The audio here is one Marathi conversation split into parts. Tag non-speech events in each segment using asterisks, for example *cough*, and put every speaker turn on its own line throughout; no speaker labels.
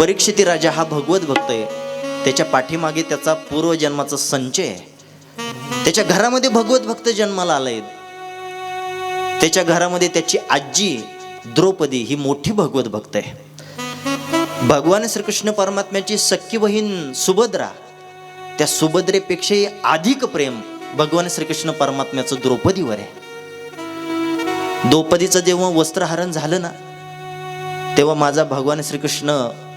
परीक्षिती राजा हा भगवत भक्त आहे. त्याच्या पाठीमागे त्याचा पूर्वजन्माचा संचय आहे. त्याच्या घरामध्ये भगवत भक्त जन्माला आलाय त्याच्या घरामध्ये त्याची आजी द्रौपदी ही मोठी भगवत भक्त आहे. भगवान श्रीकृष्ण परमात्म्याची सख्खी बहीण सुभद्रा त्या सुभद्रेपेक्षाही अधिक प्रेम भगवान श्रीकृष्ण परमात्म्याचं द्रौपदीवर आहे. द्रौपदीचं जेव्हा वस्त्रहरण झालं ना तेव्हा माझा भगवान श्रीकृष्ण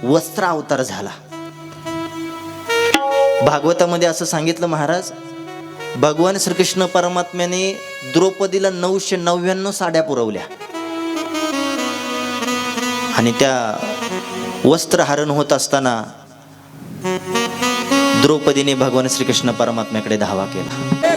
वस्त्र अवतार झाला. भागवतामध्ये असं सांगितलं महाराज भगवान श्रीकृष्ण परमात्म्याने द्रौपदीला नऊशे नव्याण्णव साड्या पुरवल्या. आणि त्या वस्त्रहरण होत असताना द्रौपदीने भगवान श्रीकृष्ण परमात्म्याकडे धावा केला.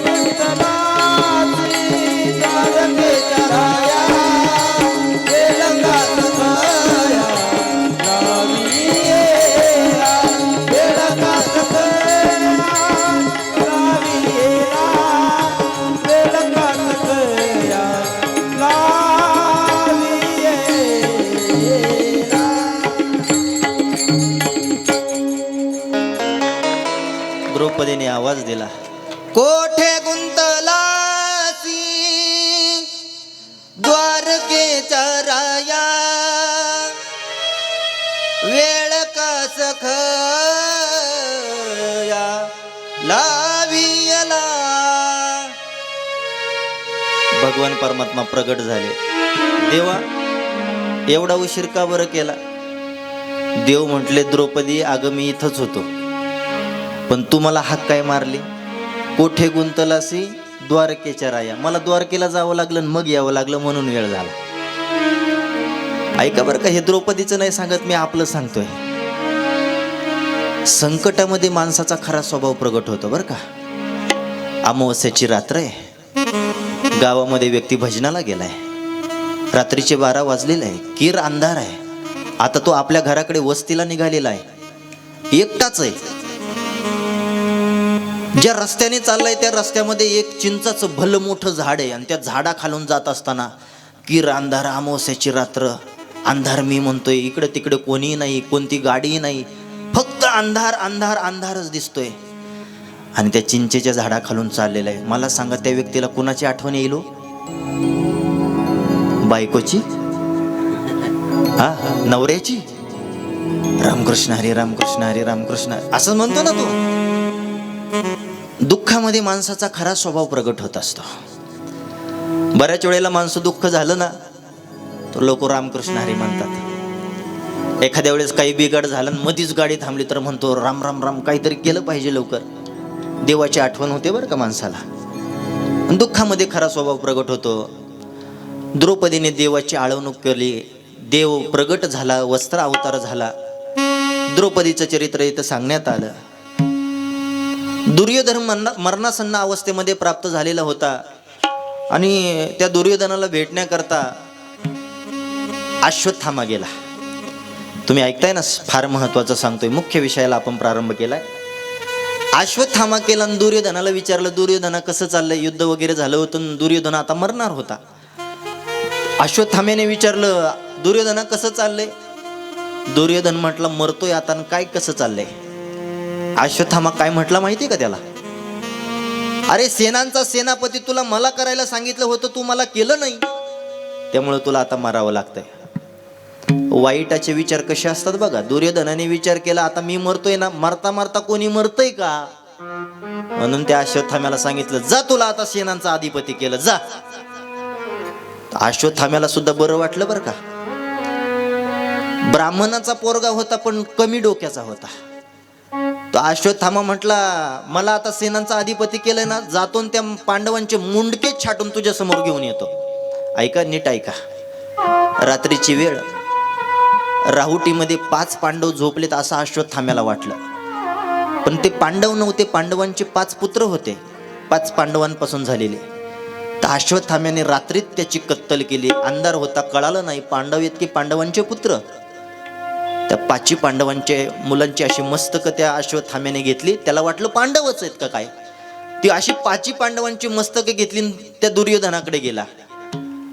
द्रौपदीने आवाज दिला कोठे गुंतलासी? द्वारकेच्या राया. वेळ कास लावियला? भगवान परमात्मा प्रगट झाले. देवा एवढा उशीर का बरं केला? देव म्हटले द्रौपदी अगं मी इथंच होतो. पण तू मला हाक काय मारली. कोठे गुंतलासी? द्वारकेच्या राया. मला द्वारकेला जावं लागलं आणि मग यावं लागलं म्हणून वेळ झाला. ऐका बरं का हे द्रौपदीचं नाही सांगत मी आपलं सांगतोय. संकटामध्ये माणसाचा खरा स्वभाव प्रगट होतो बरं का. अमावस्याची रात्र आहे. गावामध्ये व्यक्ती भजनाला गेलाय. रात्रीचे बारा वाजलेले आहे. किर अंधार आहे. आता तो आपल्या घराकडे वस्तीला निघालेला आहे. एकटाच आहे. ज्या रस्त्याने चाललाय त्या रस्त्यामध्ये एक चिंचाचं भलं मोठं झाड आहे. आणि त्या झाडाखालून जात असताना किर अंधार अमावस्याची रात्र. अंधार मी म्हणतोय इकडे तिकडे कोणीही नाही कोणती गाडीही नाही. फक्त अंधार अंधार अंधारच दिसतोय. आणि त्या चिंचेच्या झाडाखालून चाललेलं आहे. मला सांगा त्या व्यक्तीला कुणाची आठवण येईल हो? बायकोची? हा नवऱ्याची? रामकृष्ण हरी रामकृष्ण हरी रामकृष्ण असं म्हणतो ना तू. दुःखामध्ये माणसाचा खरा स्वभाव प्रगट होत असतो. बऱ्याच वेळेला माणसं दुःख झालं ना तर लोक रामकृष्ण हरी म्हणतात. एखाद्या वेळेस काही बिघाड झालं आणि मधीच गाडी थांबली तर म्हणतो राम राम राम काहीतरी केलं पाहिजे लवकर. देवाची आठवण होते बरं का माणसाला. दुःखामध्ये खरा स्वभाव प्रगट होतो. द्रौपदीने देवाची आळवणूक केली. देव प्रगट झाला वस्त्र अवतार झाला. द्रौपदीचं चरित्र इथं सांगण्यात आलं. दुर्योधन मरणा मरणासन्न अवस्थेमध्ये प्राप्त झालेला होता. आणि त्या दुर्योधनाला भेटण्याकरता अश्वत्थामा गेला. तुम्ही ऐकताय ना फार महत्वाचं सांगतोय. मुख्य विषयाला आपण प्रारंभ केलाय. अश्वत्थामा केला आणि दुर्योधनाला विचारलं दुर्योधना कसं चाललंय? युद्ध वगैरे झालं होतं दुर्योधन आता मरणार होता. अश्वत्थाम्याने विचारलं दुर्योधना कसं चाललंय? दुर्योधन म्हटलं मरतोय आता आणि काय कसं चाललंय? अश्वत्थामा काय म्हटलं माहिती का त्याला? अरे सेनांचा सेनापती तुला मला करायला सांगितलं होतं तू मला केलं नाही. त्यामुळे तुला आता मारावं लागतंय. वाईटाचे विचार कसे असतात बघा. दुर्योधनाने विचार केला आता मी मरतोय ना? मरता मरता कोणी मरतय का? म्हणून त्या अश्वत्थाम्याला सांगितलं जा तुला आता सेनांचा अधिपती केलं जा. अश्वत्थाम्याला सुद्धा बरं वाटलं बरं का? ब्राह्मणाचा पोरगा होता पण कमी डोक्याचा होता. तो अश्वत्थामा म्हटला मला आता सेनांचा अधिपती केलंय ना जातो आणि त्या पांडवांचे मुंडकेच छाटून तुझ्या समोर घेऊन येतो. ऐका नीट ऐका. रात्रीची वेळ. राहुटीमध्ये पाच पांडव झोपलेत असं अश्वत्थाम्याला वाटलं. पण ते पांडव नव्हते पांडवांचे पाच पुत्र होते. पाच पांडवांपासून झालेले. तर अश्वत्थाम्याने रात्रीत त्याची कत्तल केली. अंधार होता कळालं नाही पांडव इतके पांडवांचे पुत्र. त्या पाची पांडवांचे मुलांची अशी मस्तक त्या अश्वत्थाम्याने घेतली. त्याला वाटलं पांडवच आहेत का काय? ती अशी पाची पांडवांची मस्तक घेतली आणि त्या दुर्योधनाकडे गेला.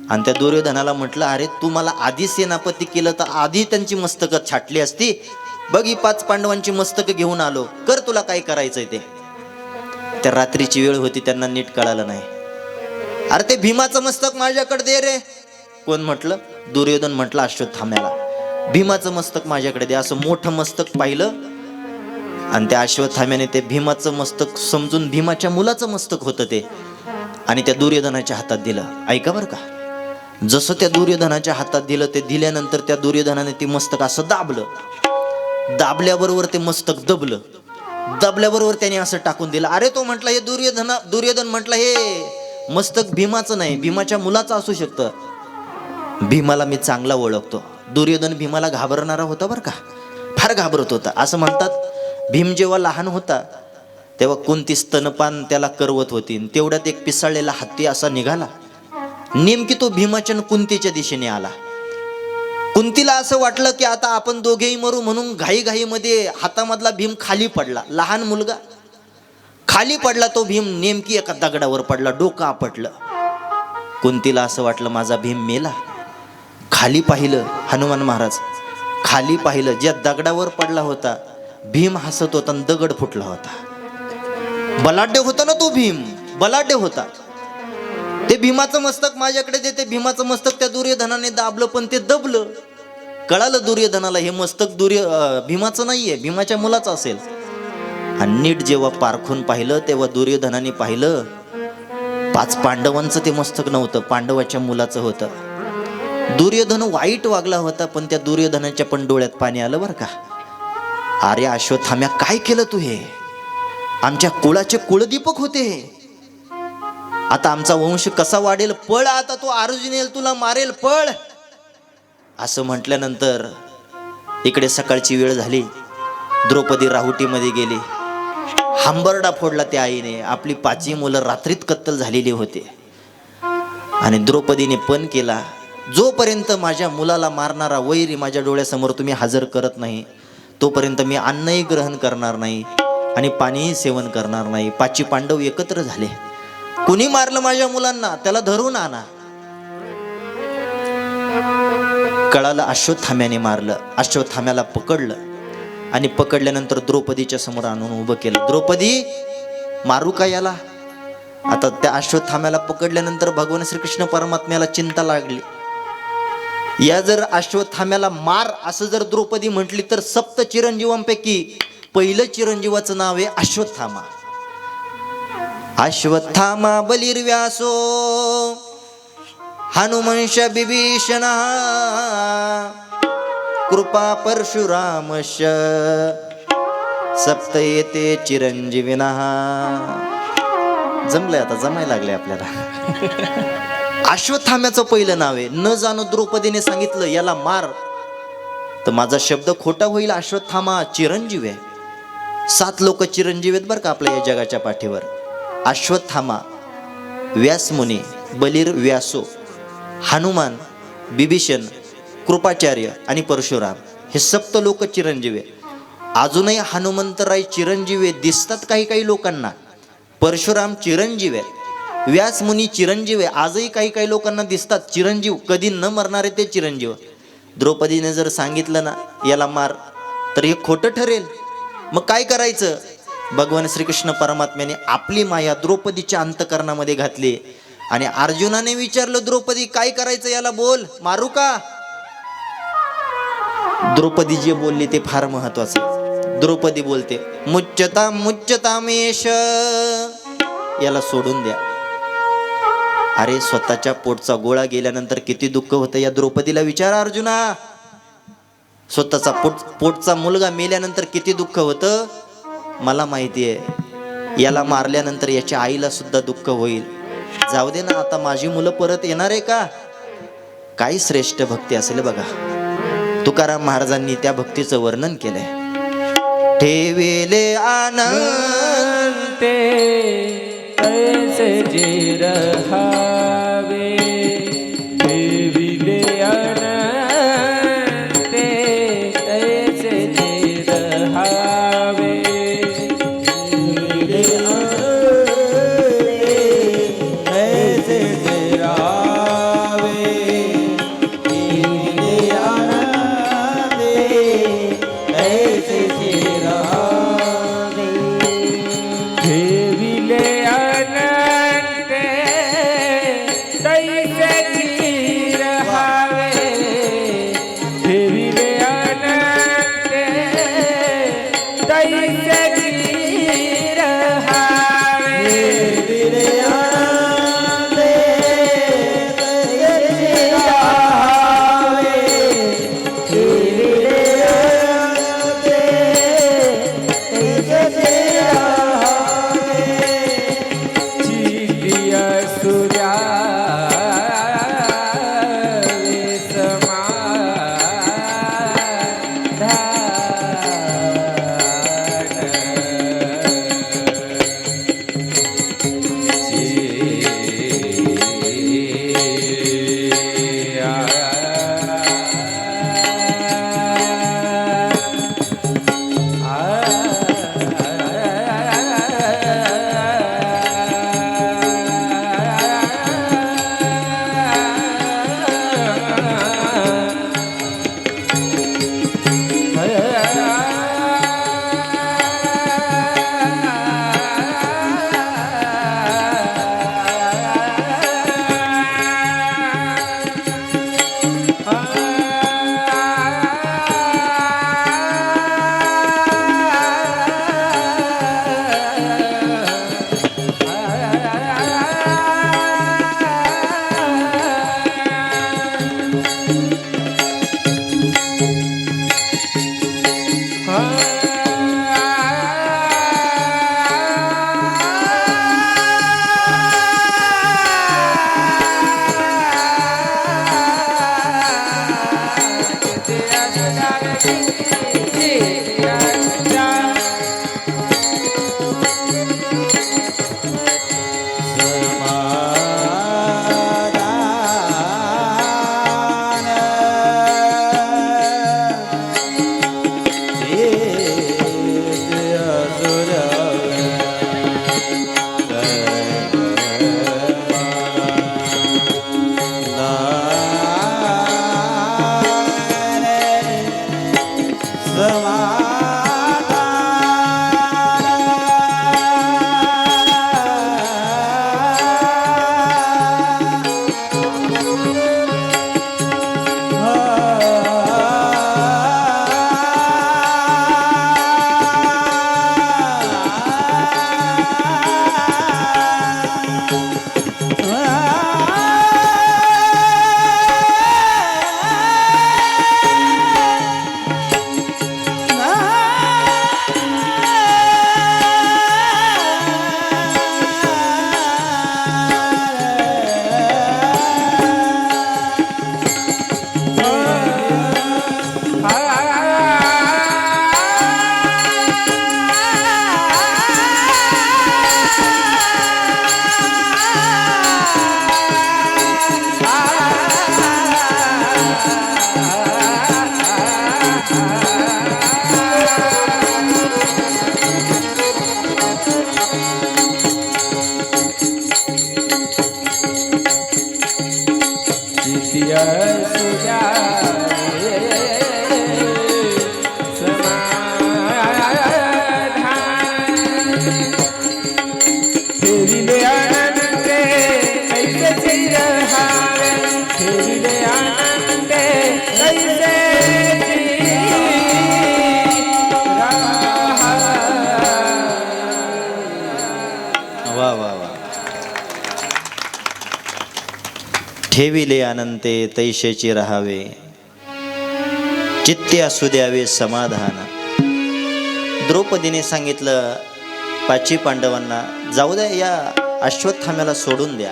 आणि त्या दुर्योधनाला म्हटलं अरे तू मला आधी सेनापती केलं तर आधी त्यांची मस्तक छाटली असती. बघ ही पाच पांडवांची मस्तक घेऊन आलो. कर तुला काय करायचंय ते. त्या रात्रीची वेळ होती त्यांना नीट कळालं नाही. अरे ते भीमाचं मस्तक माझ्याकडे दे रे. कोण म्हटलं? दुर्योधन म्हटलं अश्वत्थाम्याला भीमाचं मस्तक माझ्याकडे दे असं मोठं मस्तक पाहिलं. आणि त्या अश्वत्थाम्याने ते भीमाचं मस्तक समजून भीमाच्या मुलाचं मस्तक होतं ते. आणि त्या दुर्योधनाच्या हातात दिलं. ऐका बरं का. जसं त्या दुर्योधनाच्या हातात दिलं ते दिल्यानंतर त्या दुर्योधनाने ते मस्तक असं दाबलं. दाबल्याबरोबर ते मस्तक दबलं. दबल्याबरोबर त्याने असं टाकून दिलं. अरे तो म्हटला हे दुर्योधन दुर्योधन म्हटलं हे मस्तक भीमाचं नाही भीमाच्या मुलाचं असू शकतं. भीमाला मी चांगला ओळखतो. दुर्योधन भीमाला घाबरणारा होता बरं का? फार घाबरत होता. असं म्हणतात भीम जेव्हा लहान होता तेव्हा कोणती स्तनपान त्याला करवत होती. तेवढ्यात एक पिसाळलेला हत्ती असा निघाला. नेमकी तो भीमाचन कुंतीच्या दिशेने आला. कुंतीला असं वाटलं की आता आपण दोघेही मरू म्हणून घाईघाईमध्ये हातामधला भीम खाली पडला. लहान मुलगा. खाली पडला तो भीम नेमकी एका दगडावर पडला डोकं आपटलं. कुंतीला असं वाटलं माझा भीम मेला. खाली पाहिलं हनुमान महाराज. खाली पाहिलं ज्या दगडावर पडला होता भीम हसत होता आणि दगड फुटला होता. बलाढ्य होता ना तो भीम? बलाढ्य होता. ते भीमाचं मस्तक माझ्याकडे देते भीमाचं मस्तक त्या दुर्योधनाने दाबलं पण ते दबलं. कळालं दुर्योधनाला हे मस्तक दुर्य भीमाचं नाहीये भीमाच्या मुलाचं असेल. आणि नीट जेव्हा पारखून पाहिलं तेव्हा दुर्योधनाने पाहिलं पाच पांडवांचं ते मस्तक नव्हतं पांडवाच्या मुलाचं होतं. दुर्योधन वाईट वागला होता पण त्या दुर्योधनाच्या पण डोळ्यात पाणी आलं बरं का? अरे अश्वत्थाम्या काय केलं तू हे? आमच्या कुळाचे कुळदीपक होते हे. आता आमचा वंश कसा वाढेल? पळ आता तो अर्जुन येईल तुला मारेल पळ! असं म्हटल्यानंतर इकडे सकाळची वेळ झाली. द्रौपदी राहुटीमध्ये गेली. हांबरडा फोडला त्या आईने. आपली पाचही मुलं रात्रीत कत्तल झालेली होते. आणि द्रौपदीने पण केला. जोपर्यंत माझ्या मुलाला मारणारा वैरी माझ्या डोळ्यासमोर तुम्ही हजर करत नाही तोपर्यंत मी अन्नही ग्रहण करणार नाही आणि पाणीही सेवन करणार नाही. पाचवी पांडव एकत्र झाले. कुणी मारलं माझ्या मुलांना? त्याला धरून आणा. कळालं अश्वत्थाम्याने मारलं. अश्वत्थाम्याला पकडलं आणि पकडल्यानंतर द्रौपदीच्या समोर आणून उभं केलं. द्रौपदी मारू का याला? आता त्या अश्वत्थाम्याला पकडल्यानंतर भगवान श्रीकृष्ण परमात्म्याला चिंता लागली. या जर अश्वत्थाम्याला मार असं जर द्रौपदी म्हटली तर सप्त चिरंजीवांपैकी पहिलं चिरंजीवाचं नाव आहे अश्वत्थामा. अश्वत्थामा बलिर्व्यासो हनुमंश बिभीषण कृपा परशुरामश सप्त येते चिरंजीविना. जमलंय आता जमायला लागले आपल्याला. *laughs* अश्वत्थाम्याचं पहिलं नाव आहे. न जाणं द्रौपदीने सांगितलं याला मार. तर माझा शब्द खोटा होईल अश्वत्थामा चिरंजीव आहे. सात लोक चिरंजीव आहेत बरं का आपल्या या जगाच्या पाठीवर. अश्वत्थामा व्यासमुनी बलीर व्यासो हनुमान बिभीषण कृपाचार्य आणि परशुराम. हे सप्त लोक चिरंजीव आहे अजूनही हनुमंतराय चिरंजीव आहे दिसतात काही काही लोकांना. परशुराम चिरंजीव आहे व्यासमुनी चिरंजीव आहे आजही काही काही लोकांना दिसतात चिरंजीव कधी न मरणारे ते चिरंजीव. द्रौपदीने जर सांगितलं ना याला मार तर हे खोटं ठरेल. मग काय करायचं? भगवान श्रीकृष्ण परमात्म्याने आपली माया द्रौपदीच्या अंतकरणामध्ये घातली. आणि अर्जुनाने विचारलं द्रौपदी काय करायचं याला बोल? मारू का? द्रौपदी जे बोलली ते फार महत्वाचं. द्रौपदी बोलते मुच्चता मुच्चतामेश याला सोडून द्या. अरे स्वतःच्या पोटचा गोळा गेल्यानंतर किती दुःख होतं या द्रौपदीला विचारा अर्जुना. स्वतःचा पोट पोटचा मुलगा मेल्यानंतर किती दुःख होतं? मला माहिती आहे याला मारल्यानंतर याच्या आईला सुद्धा दुःख होईल. जाऊ दे ना आता माझी मुलं परत येणार आहे का? काही श्रेष्ठ भक्ती असेल बघा. तुकाराम महाराजांनी त्या भक्तीचं वर्णन केलंय. ठेवेले आनंद.
ते ऐसे जे रहावे देविले अनंते ऐसे जे रहावे देविले अनंते ऐसे जे रहावे देविले अनंते तैसे रहावे સમાજ ठेविले अनंते
तैशेची राहावे. चित्ते असू द्यावे समाधान. द्रौपदीने सांगितलं पाची पांडवांना जाऊ द्या या अश्वत्थाम्याला सोडून द्या.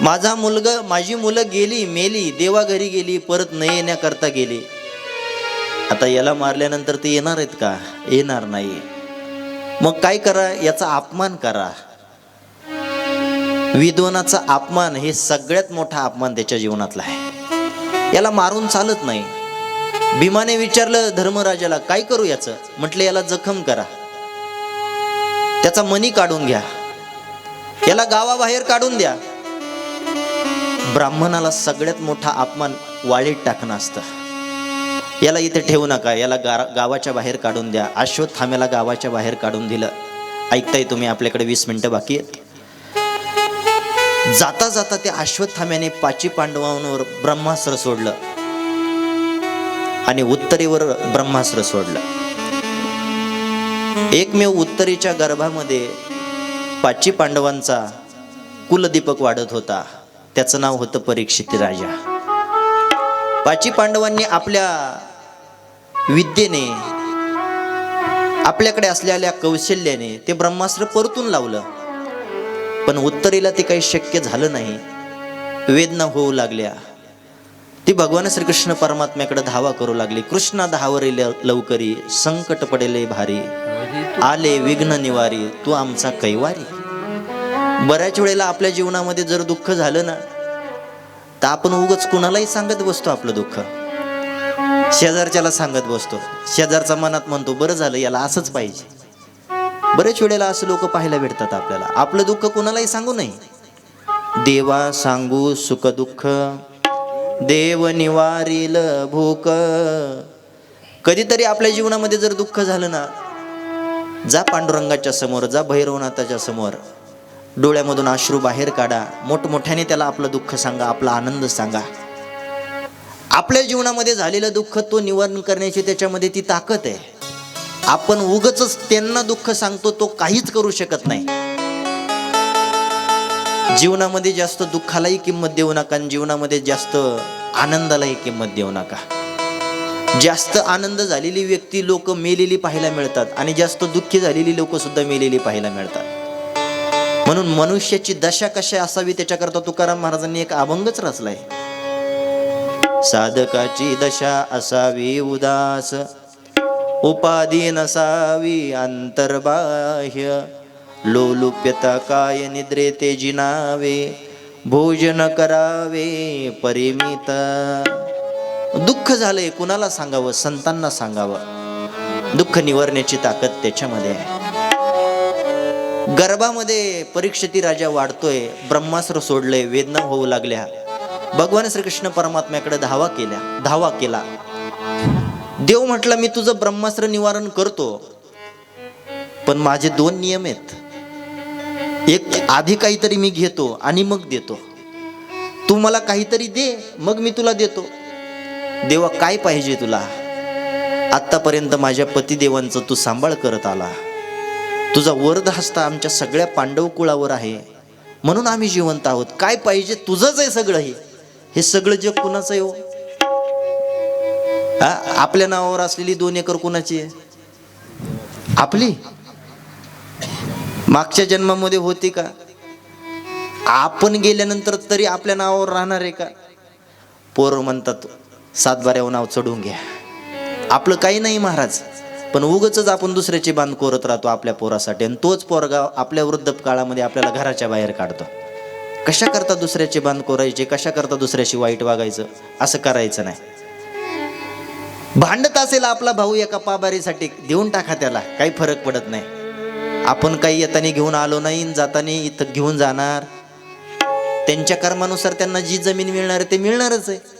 माझा मुलगा माझी मुलं गेली मेली देवा घरी गेली परत न येण्याकरता गेली. आता याला मारल्यानंतर ते येणार आहेत का? येणार नाही. मग काय करा? याचा अपमान करा. विद्वानाचा अपमान हे सगळ्यात मोठा अपमान त्याच्या जीवनातला आहे. याला मारून चालत नाही. भीमाने विचारलं धर्मराजाला काय करू याचं? म्हटलं याला जखम करा. त्याचा मनी काढून घ्या. याला गावाबाहेर काढून द्या. ब्राह्मणाला सगळ्यात मोठा अपमान वाळीत टाकणं असतं. याला इथे ठेवू नका. याला गा गावाच्या बाहेर काढून द्या. अश्वत्थाम्याला गावाच्या बाहेर काढून दिलं. ऐकताय तुम्ही आपल्याकडे वीस मिनटं बाकी आहेत. जाता जाता त्या अश्वत्थाम्याने पाची पांडवांवर ब्रह्मास्त्र सोडलं. आणि उत्तरेवर ब्रह्मास्त्र सोडलं. एकमेव उत्तरेच्या गर्भामध्ये पाची पांडवांचा कुलदीपक वाढत होता. त्याचं नाव होतं परीक्षित राजा. पाची पांडवांनी आपल्या विद्येने आपल्याकडे असलेल्या कौशल्याने ते ब्रह्मास्त्र परतून लावलं. पण उत्तरेला ते काही शक्य झालं नाही. वेदना होऊ लागल्या. ती भगवान श्रीकृष्ण परमात्म्याकडे धावा करू लागली. कृष्णा धावरे ल- लवकरी संकट पडेले भारी. आले विघ्न निवारी तू आमचा कैवारी. बऱ्याच वेळेला आपल्या जीवनामध्ये जर दुःख झालं ना तर आपण उगच कुणालाही सांगत बसतो आपलं दुःख. शेजारच्याला सांगत बसतो. शेजारचा मनात म्हणतो बरं झालं याला असंच पाहिजे. बरेच वेळेला असं लोक पाहायला भेटतात आपल्याला. आपलं दुःख कुणालाही सांगू नये. देवा सांगू सुख दुःख देव निवारील भूक. कधीतरी आपल्या जीवनामध्ये जर दुःख झालं ना जा पांडुरंगाच्या समोर जा भैरवनाथाच्या समोर. डोळ्यामधून अश्रू बाहेर काढा. मोठमोठ्याने त्याला आपलं दुःख सांगा आपला आनंद सांगा. आपल्या जीवनामध्ये झालेलं दुःख तो निवारण करण्याची त्याच्यामध्ये ती ताकद आहे. आपण उगच त्यांना दुःख सांगतो तो काहीच करू शकत नाही. जीवनामध्ये जास्त दुःखालाही किंमत देऊ नका आणि जीवनामध्ये जास्त आनंदालाही किंमत देऊ नका. जास्त आनंद झालेली व्यक्ती लोक मेलेली पाहायला मिळतात आणि जास्त दुःखी झालेली लोक सुद्धा मेलेली पाहायला मिळतात. म्हणून मनुष्याची दशा कशा असावी त्याच्याकरता तुकाराम महाराजांनी एक अभंगच रचलाय. साधकाची दशा असावी उदास उपाधी नसावी अंतर्बाह्य लोलुप्यता काय निद्रे ते जिनावे भोजन करावे परिमित. दुःख झालंय कुणाला सांगावं? संतांना सांगावं. दुःख निवारण्याची ताकद त्याच्यामध्ये आहे. गर्भामध्ये परीक्षिती राजा वाढतोय ब्रह्मास्त्र सोडलंय वेदना होऊ लागल्या. भगवान श्रीकृष्ण परमात्म्याकडे धावा केल्या धावा केला. देव म्हटलं मी तुझं ब्रह्मास्त्र निवारण करतो. पण माझे दोन नियम आहेत. एक आधी काहीतरी मी घेतो आणि मग देतो. तू मला काहीतरी दे मग मी तुला देतो. देवा काय पाहिजे तुला? आत्तापर्यंत माझ्या पतिदेवांचं तू सांभाळ करत आला. तुझा वरद हस्ता आमच्या सगळ्या पांडव कुळावर आहे. म्हणून आम्ही जिवंत आहोत. काय पाहिजे तुझंच आहे सगळं हे. हे सगळं जग कुणाचं आहे हो? हा? आपल्या नावावर असलेली दोन एकर कुणाची आहे? आपली? मागच्या जन्मामध्ये होती का? आपण गेल्यानंतर तरी आपल्या नावावर राहणार आहे का? पोरं म्हणतात सातबाऱ्यावर नाव चढून घ्या. आपलं काही नाही महाराज. पण उगच आपण दुसऱ्याची बांध कोरत राहतो आपल्या पोरासाठी आणि तोच पोरगा आपल्या वृद्ध काळामध्ये आपल्याला घराच्या बाहेर काढतो. कशा करता दुसऱ्याचे बांध कोरायचे कशा करता दुसऱ्याशी वाईट वागायचं? असं करायचं नाही. भांडत असेल आपला भाऊ एका पाबारीसाठी देऊन टाका त्याला काही फरक पडत नाही. आपण काही येताना घेऊन आलो नाही जाताना इथं घेऊन जाणार. त्यांच्या कर्मानुसार त्यांना जी जमीन मिळणार आहे ते मिळणारच आहे.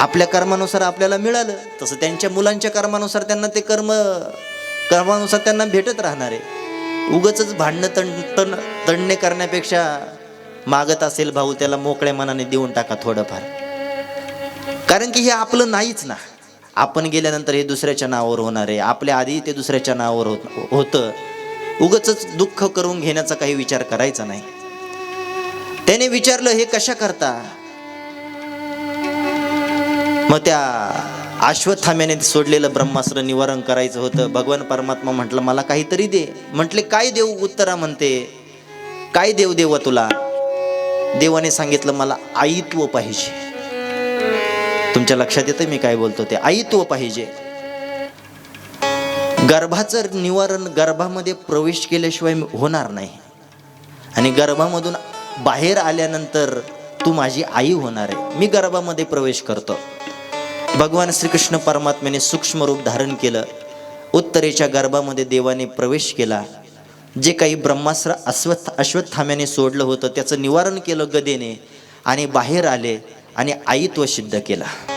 आपल्या कर्मानुसार आपल्याला मिळालं तसं त्यांच्या मुलांच्या कर्मानुसार त्यांना ते कर्म कर्मानुसार त्यांना भेटत राहणार. आहे उगच भांडणं तण तण तणणे करण्यापेक्षा मागत असेल भाऊ त्याला मोकळ्या मनाने देऊन टाका थोडंफार. कारण की हे आपलं नाहीच ना. आपण गेल्यानंतर हे दुसऱ्याच्या नावावर होणार आहे. आपल्या आधी ते दुसऱ्याच्या नावावर होत होतं. उगच दुःख करून घेण्याचा काही विचार करायचा नाही. त्याने विचारलं हे कशा करता? मग त्या अश्वत्थाम्याने सोडलेलं ब्रह्मास्त्र निवारण करायचं होतं. भगवान परमात्मा म्हटलं मला काहीतरी दे. म्हटले काय देऊ? उत्तरा म्हणते काय देव देव तुला? देवाने सांगितलं मला आईत्व पाहिजे. तुमच्या लक्षात येतं मी काय बोलतो ते? आईत्व पाहिजे. गर्भाचं निवारण गर्भामध्ये प्रवेश केल्याशिवाय होणार नाही. आणि गर्भामधून बाहेर आल्यानंतर तू माझी आई होणार आहे. मी गर्भामध्ये प्रवेश करतो. भगवान श्रीकृष्ण परमात्म्याने सूक्ष्म रूप धारण केलं. उत्तरेच्या गर्भामध्ये देवाने प्रवेश केला. जे काही ब्रह्मास्त्र अश्वत्थ अश्वत्थाम्याने सोडलं होतं त्याचं निवारण केलं गदेने आणि बाहेर आले आणि आईत्व सिद्ध केला.